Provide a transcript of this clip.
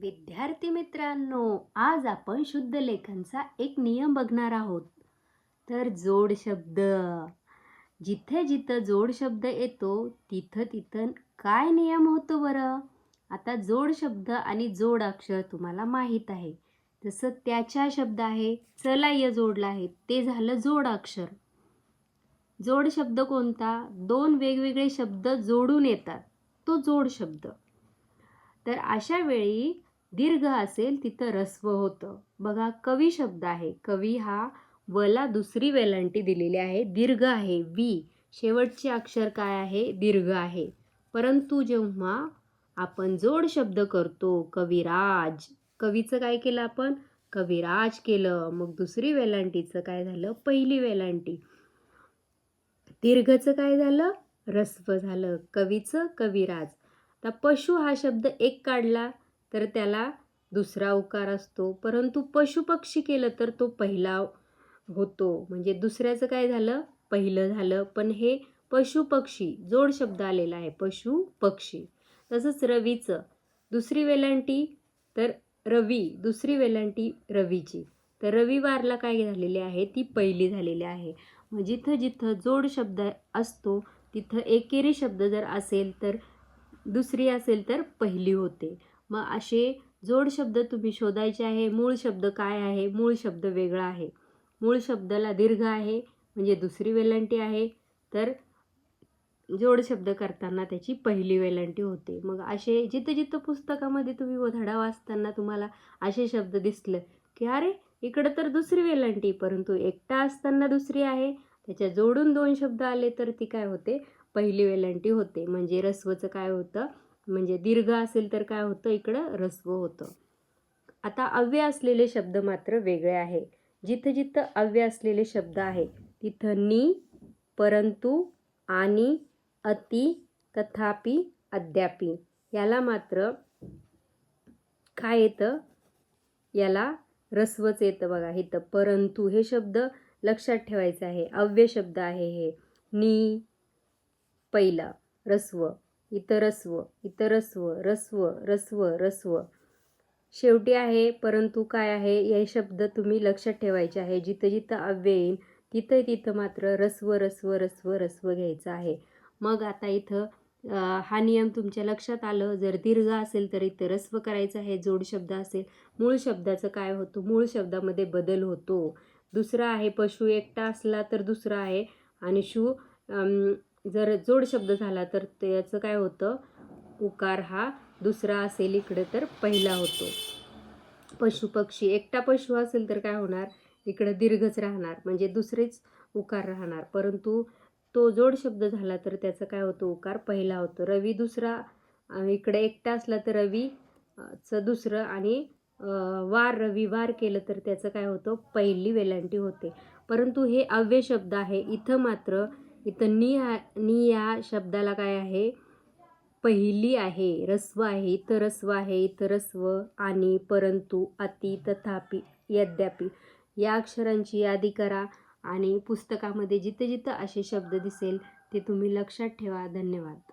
विद्यार्थी मित्रांनो आज आपण शुद्ध लेखनचा एक नियम बघणार आहोत. तर जोड शब्द. जिथे जिथं जोड शब्द येतो तिथं तिथं काय नियम होतो बरं? आता जोड शब्द आणि जोड अक्षर तुम्हाला माहीत आहे. जसं त्याच्या शब्द आहे चला य जोडला आहे ते झालं जोड अक्षर. जोड शब्द कोणता? दोन वेगवेगळे शब्द जोडून येतात. तो जोड शब्द. तर अशा वेळी दीर्घ असेल तिथं रस्व होतं. बघा कवी शब्द आहे. कवी हा वला दुसरी वेलांटी दिलेली आहे. दीर्घ आहे. वी. शेवटचे अक्षर काय आहे? दीर्घ आहे. परंतु जेव्हा आपण जोड शब्द करतो कविराज कवीचं काय केलं आपण? कविराज केलं. मग दुसरी वेलांटीचं काय झालं? पहिली वेलांटी. दीर्घचं काय झालं? रस्व झालं. कवीचं कविराज. आता पशु हा शब्द एक काढला. तर त्याला दुसरा उकार असतो. परंतु पशुपक्षी केलं तर तो पहिला होतो. म्हणजे दुसऱ्याचं काय झालं? पहिलं झालं. पण हे पशुपक्षी जोड शब्द आलेला आहे. पशु पक्षी तसंच रवीचं. दुसरी वेलांटी तर रवी. दुसरी वेलांटी रवीची. तर रविवारला काय झालेली आहे? ती पहिली झालेली आहे. मग जिथं जिथं जोड शब्द असतो तिथं एकेरी शब्द जर असेल तर दुसरी असेल तर पहिली होते. मग असे जोड शब्द तुम्ही शोधायचे आहे. मूळ शब्द काय आहे? मूळ शब्द वेगळा आहे. मूळ शब्दाला दीर्घ आहे म्हणजे दुसरी वेलंटी आहे. तर जोड शब्द करताना त्याची पहिली वेलांटी होते. मग असे जिथं जिथं पुस्तकामध्ये तुम्ही व धडा वाचताना तुम्हाला असे शब्द दिसलं की अरे इकडं तर दुसरी वेलंटी परंतु एकटा असताना दुसरी आहे. त्याच्या जोडून दोन शब्द आले तर ती काय होते? पहिली वेलांटी होते. म्हणजे रस्वचं काय होतं? म्हणजे दीर्घ असेल तर काय होतं? इकडं रस्व होतं. आता अव्यय असलेले शब्द मात्र वेगळे आहे जिथं जिथं अव्यय असलेले शब्द आहे तिथं नी परंतु आणि अति तथापि अद्यापि. याला मात्र काय येतं? याला रस्वच येतं बघा. इथं परंतु हे शब्द लक्षात ठेवायचं आहे. अव्यय शब्द आहे हे. नी पहिलं रस्व इतरस्व इतरस्व रस्व रस्व रस्व. शेवटी आहे परंतु काय आहे हे शब्द तुम्ही लक्षात ठेवायचे आहे. जिथं जिथं अव्यय येईल तिथं तिथं मात्र रस्व रस्व रस्व रस्व घ्यायचं आहे. मग आता इथं हा नियम तुमच्या लक्षात आलं. जर दीर्घ असेल तर इथं रस्व करायचं आहे जोड शब्द असेल. मूळ शब्दाचं काय होतं? मूळ शब्दामध्ये बदल होतो. दुसरा आहे पशु एकटा असला तर दुसरा आहे. आणि शू जर जोड शब्द झाला तर त्याचं काय होतं? उकार हा दुसरा असेल इकडे तर पहिला होतो. पशु पक्षी एकटा पशु असेल तर काय होणार? इकडं दीर्घच राहणार म्हणजे दुसरेच उकार राहणार. परंतु तो जोड शब्द झाला तर त्याचं काय होतं? उकार पहिला होतो. रवी दुसरा इकडे एकटा असला तर रवीचं दुसरं आणि वार रविवार केलं तर त्याचं काय होतं? पहिली वेलांटी होते. परंतु हे अव्यय शब्द आहे. इथं मात्र इथं नि हा या शब्दाला काय आहे? पहिली आहे रस्व आहे इथं रस्व आहे इथं रस्व आणि परंतु अति तथापि यद्यापि. या अक्षरांची यादी करा आणि पुस्तकामध्ये जिथं जिथं असे शब्द दिसेल ते तुम्ही लक्षात ठेवा. धन्यवाद.